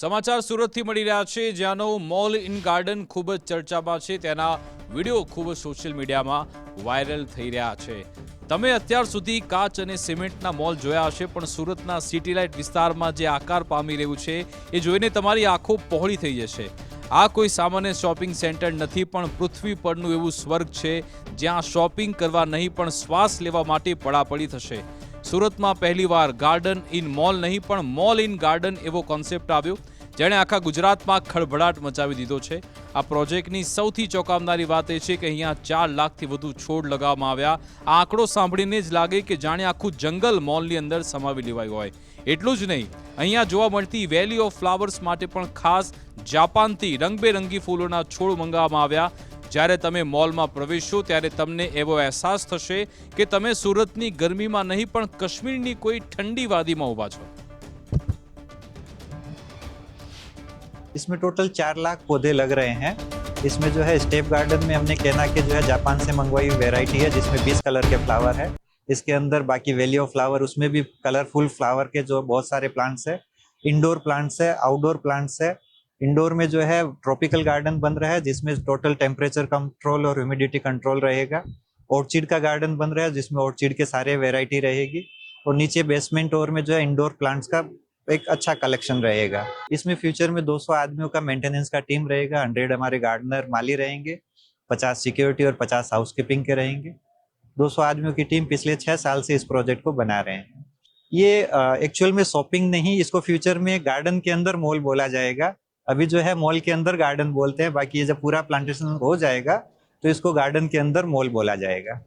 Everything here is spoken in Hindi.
સમાચાર સુરતથી મળી રહ્યા છે. જ્યાંનો મોલ ઇન ગાર્ડન ખૂબ જ ચર્ચામાં છે. તેના વીડિયો ખૂબ સોશિયલ મીડિયામાં વાયરલ થઈ રહ્યા છે. તમે અત્યાર સુધી કાચ અને સિમેન્ટના મોલ જોયા હશે, પણ સુરતના સિટી લાઇટ વિસ્તારમાં જે આકાર પામી રહ્યું છે, એ જોઈને તમારી આંખો પહોળી થઈ જશે. આ કોઈ સામાન્ય શોપિંગ સેન્ટર નથી, પણ પૃથ્વી પરનું એવું સ્વર્ગ છે, જ્યાં શોપિંગ કરવા નહીં, પણ શ્વાસ લેવા માટે પડાપડી થશે. સુરતમાં પહેલીવાર ગાર્ડન ઇન મોલ નહીં, પણ મોલ ઇન ગાર્ડન એવો કોન્સેપ્ટ આવ્યો, જેણે આખા ગુજરાતમાં ખળભળાટ મચાવી દીધો છે. આ પ્રોજેક્ટની સૌથી ચોંકાવનારી વાત એ છે કે અહીંયા ચાર લાખથી વધુ છોડ લગાવવામાં આવ્યા. આ આંકડો સાંભળીને જ લાગે કે જાણે આખું જંગલ મોલની અંદર સમાવી લેવાયું હોય. એટલું જ નહીં, અહીંયા જોવા મળતી વેલી ઓફ ફ્લાવર્સ માટે પણ ખાસ જાપાનથી રંગબેરંગી ફૂલોના છોડ મંગાવવામાં આવ્યા. જ્યારે તમે મોલમાં પ્રવેશો ત્યારે તમને એવો અહેસાસ થશે કે તમે સુરતની ગરમીમાં નહીં પણ કાશ્મીરની કોઈ ઠંડી વાદીમાં ઊભા છો इसमें टोटल चार लाख पौधे लग रहे हैं इसमें जो है स्टेप गार्डन में हमने केना के जो है जापान से मंगवाई हुई वेराइटी है जिसमें 20 कलर के फ्लावर है इसके अंदर बाकी वैली ऑफ फ्लावर उसमें भी कलरफुल फ्लावर के जो बहुत सारे प्लांट्स है इंडोर प्लांट्स है आउटडोर प्लांट्स है इंडोर में जो है, ट्रॉपिकल गार्डन बन रहा है, जिसमें टोटल टेम्परेचर कंट्रोल और ह्यूमिडिटी कंट्रोल रहेगा। ऑर्चिड का गार्डन बन रहा है, जिसमें ऑर्चिड के सारे वेराइटी रहेगी। और नीचे बेसमेंट और में जो है इंडोर प्लांट्स का एक अच्छा कलेक्शन रहेगा। इसमें फ्यूचर में 200 आदमियों का मेंटेनेंस का टीम रहेगा 100 हमारे गार्डनर माली रहेंगे 50 सिक्योरिटी और 50 हाउसकीपिंग के रहेंगे। 200 आदमियों की टीम पिछले छह साल से इस प्रोजेक्ट को बना रहे हैं। ये एक्चुअल में शॉपिंग नहीं, इसको फ्यूचर में गार्डन के अंदर मॉल बोला जाएगा। अभी जो है मॉल के अंदर गार्डन बोलते हैं, बाकी ये जब पूरा प्लांटेशन हो जाएगा तो इसको गार्डन के अंदर मॉल बोला जाएगा।